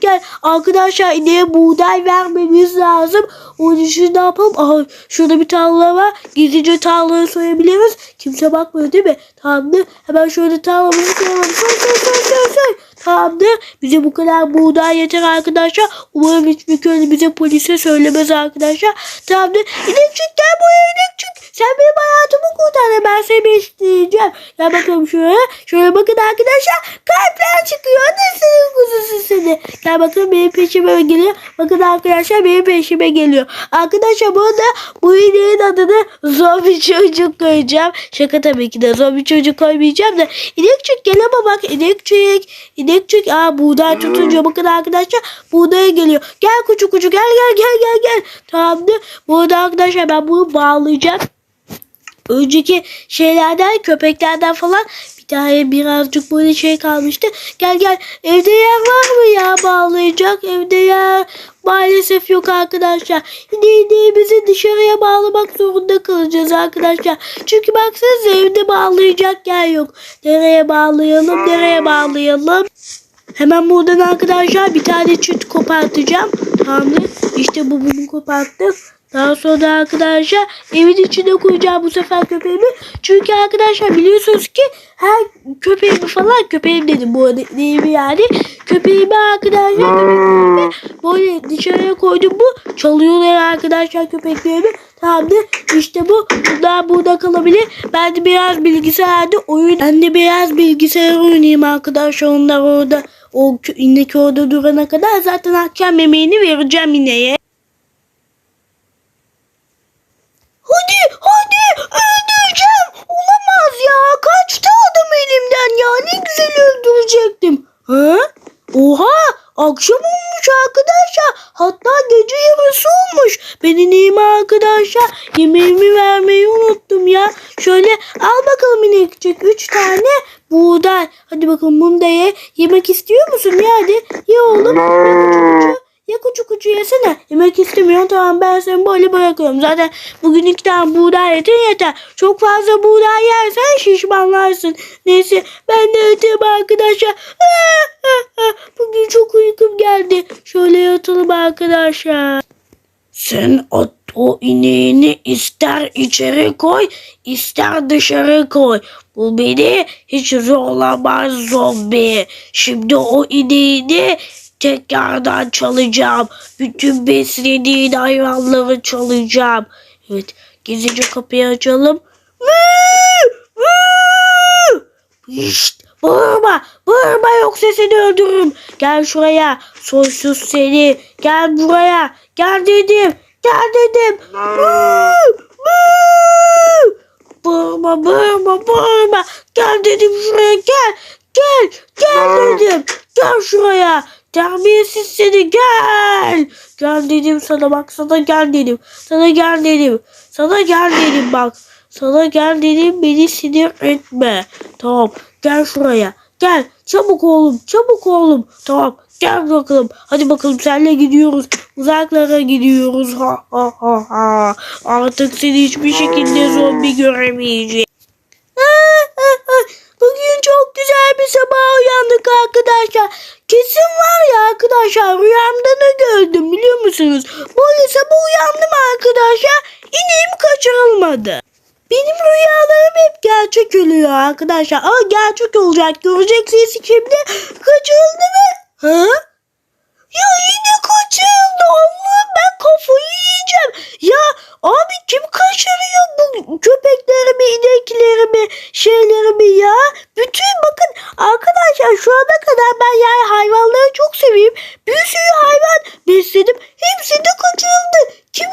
gel. Arkadaşlar ineğe buğday vermemiz lazım. Onun için ne yapalım? Aha şurada bir tarla var. Gizlice tarlayı soyabiliriz. Kimse bakmıyor değil mi? Tamamdır. Hemen şöyle tarlamızı soyalım. Soy soy soy soy soy. Tamamdır. Bize bu kadar buğday yeter arkadaşlar. Umarım hiçbir köylü bize polise söylemez arkadaşlar. Tamamdır. İnekçik gel buraya inekçik. Sen benim hayatımı kurtar. Ben seni isteyeceğim. Gel bakalım şuraya. Şöyle bakın arkadaşlar. Kalpler çıkıyor. Nasıl kuzusu seni. Gel bakalım benim peşime geliyor. Bakın arkadaşlar benim peşime geliyor. Arkadaşlar bu arada bu ineğin adını zombi çocuk koyacağım. Şaka tabii ki de zombi çocuk koymayacağım da. İnekçik gel ama bak inekçik. İnekçik. Aa buğday tutunca bakın arkadaşlar buğdaya geliyor. Gel kucu kucu gel gel gel gel gel. Tamamdır. Bu arada arkadaşlar ben bunu bağlayacağım önceki şeylerden köpeklerden falan bir tane birazcık böyle şey kalmıştı. Gel gel evde yer var mı ya bağlayacak evde yer maalesef yok arkadaşlar. İneğimizi dışarıya bağlamak zorunda kalacağız arkadaşlar. Çünkü baksanıza evde bağlayacak yer yok. Nereye bağlayalım nereye bağlayalım. Hemen buradan arkadaşlar bir tane çüt kopartacağım. Tamamdır. İşte bu bunu koparttık. Daha sonra arkadaşlar evin içine koyacağım bu sefer köpeğimi. Çünkü arkadaşlar biliyorsunuz ki her köpeğimi falan köpeğim dedim bu arada değil mi yani. Köpeğimi arkadaşlar köpeklerimi böyle dışarıya koydum bu. Çalıyorlar arkadaşlar köpeklerimi. Tamamdır. İşte bu. Bunlar burada kalabilir. Ben de biraz bilgisayarda oyun. Ben de biraz bilgisayar oynayayım arkadaşlar. Onlar orada o inek orada durana kadar zaten akşam yemeğini vereceğim ineğe. Hadi hadi öldüreceğim. Olamaz ya. Kaçtı adam elimden ya. Ne güzel öldürecektim. Ha? Oha akşam olmuş arkadaşlar. Hatta gece yarısı olmuş. Ben ineyim arkadaşlar. Yemeğimi vermeyi unuttum ya. Şöyle al bakalım inekçik. Üç tane buğday. Hadi bakalım bunu da ye. Yemek istiyor musun ya hadi. Ye oğlum. Kucu. Ya kucu kucu yesene. Yemek istemiyorum tamam ben seni böyle bırakıyorum. Zaten bugün iki tane buğday yeter yeter. Çok fazla buğday yersen şişmanlarsın. Neyse ben de yatayım arkadaşlar. Bugün çok uykum geldi. Şöyle yatalım arkadaşlar. Sen o, o ineğini ister içeri koy ister dışarı koy. Bu beni hiç zorlamaz zombi. Şimdi o ineğini tekrardan çalacağım. Bütün beslediğin hayvanları çalacağım. Evet gizlice kapıyı açalım. Şşt, bağırma, bağırma yoksa seni öldürürüm. Gel şuraya, soysuz seni. Gel buraya, gel dedim, gel dedim. Bağırma, bağırma, bağırma. Gel dedim şuraya, gel, gel, gel dedim. Gel şuraya. Terbiyesiz seni gel. Gel dedim sana bak sana gel dedim. Sana gel dedim. Sana gel dedim bak. Sana gel dedim beni sinir etme. Tamam gel şuraya. Gel çabuk oğlum çabuk oğlum. Tamam gel bakalım. Hadi bakalım senle gidiyoruz. Uzaklara gidiyoruz. Ha ha ha ha. Artık seni hiçbir şekilde zombi göremeyeceğim. Bugün çok güzel bir sabah uyandık arkadaşlar. Kesin var ya arkadaşlar rüyamda ne gördüm biliyor musunuz? Böyle sabah uyandım arkadaşlar. İneğim kaçırılmadı. Benim rüyalarım hep gerçek oluyor arkadaşlar. Ama gerçek olacak. Göreceksiniz şimdi. Kaçırıldı mı? Ha? Ya yine kaçırıldı. Allah'ım ben kafayı yiyeceğim. Ya abi kim kaçırıyor bu köpeklerimi, ineklerimi, şeylerimi ya? Bütün bakın arkadaşlar şu ana kadar ben yani hayvanları çok seveyim. Bir sürü hayvan besledim. Hepsi de kaçırıldı. Kim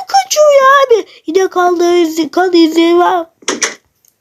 abi? Yine kan izi, kan izleri var.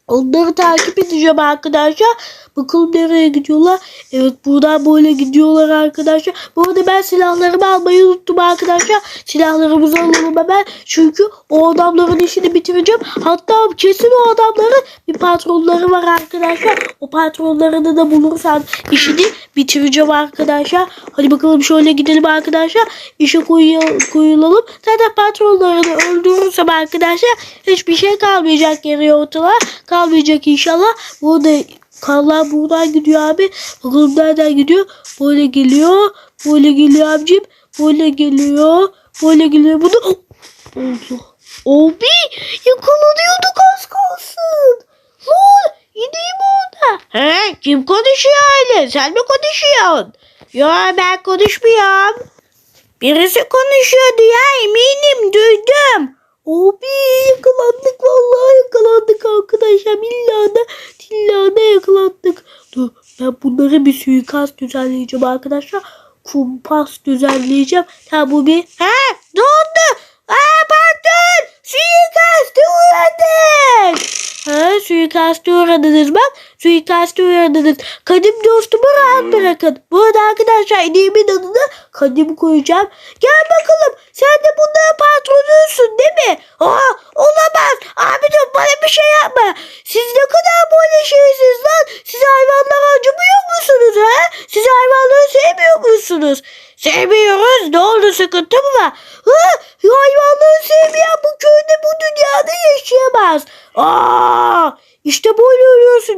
Onları takip edeceğim arkadaşlar. Bakalım nereye gidiyorlar. Evet buradan böyle gidiyorlar arkadaşlar. Bu arada ben silahlarımı almayı unuttum arkadaşlar. Silahlarımızı alalım hemen. Çünkü o adamların işini bitireceğim. Hatta kesin o adamların bir patronları var arkadaşlar. O patronlarını da bulursam işini bitireceğim arkadaşlar. Hadi bakalım şöyle gidelim arkadaşlar. İşe koyul- koyulalım. Zaten patronlarını öldürürsem arkadaşlar hiçbir şey kalmayacak geriye ortalar. Kalmayacak inşallah. Burada Karlar buradan gidiyor abi. Bakalım nereden gidiyor. Böyle geliyor. Böyle geliyor abicim. Böyle geliyor. Böyle geliyor. Bu da... Allah. Abi yakalanıyorduk az kalsın. Lol yine orada? He kim konuşuyor öyle? Sen mi konuşuyorsun? Yo ben konuşmuyorum. Birisi konuşuyordu ya eminim duydum. Abi yakalandık vallahi yakalandık arkadaşlar. Tillahi de yakalandık. Dur ben bunları bir suikast düzenleyeceğim arkadaşlar. Kumpas düzenleyeceğim. Ha bu bir... Ha ne oldu? Aa pardon. Suikaste uğradık. Ha suikaste uğradınız bak. Suikaste uğradınız. Kadim dostumu rahat bırakın. Bu arada arkadaşlar ineğimin adını Kadim koyacağım. Gel bakalım. Sen de bunların patronusun değil mi? Aa olamaz. Abi dur bana bir şey yapma. Siz ne kadar böyle şeysiniz lan. Siz hayvanlara acımıyor musunuz ha? Siz hayvanları sevmiyor musunuz? Sevmiyoruz. Ne oldu sıkıntı mı var? Ha, hayvanları sevmeyen bu köyde bu dünyada yaşayamaz. Aa,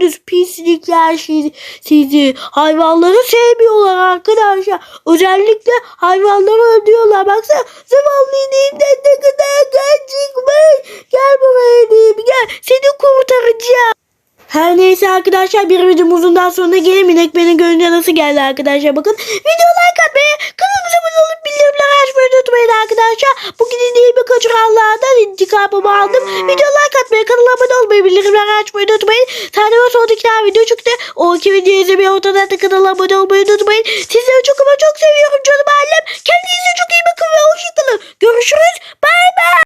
ölüyorsunuz pislikler sizi, sizi. Hayvanları sevmiyorlar arkadaşlar. Özellikle hayvanları öldürüyorlar. Baksana zavallı ineğimden ne kadar kan. Gel buraya ineğim gel. Seni kurtaracağım. Her neyse arkadaşlar bir videomuzun daha sonuna gelin. İnek beni görünce nasıl geldi arkadaşlar bakın. Video like atmayı, unutmayın arkadaşlar. Bugün ineğimi kaçıranlardan intikamımı aldım. Video like atmayı, kanala abone olmayı, bildirimleri açmayı unutmayın. Tanrıma sonrakiler video çıktı. O iki videoyu izlemeyi ortadan da kanala abone olmayı unutmayın. Sizleri çok ama çok seviyorum canım ailem. Kendinize çok iyi bakın ve hoşçakalın. Görüşürüz. Bye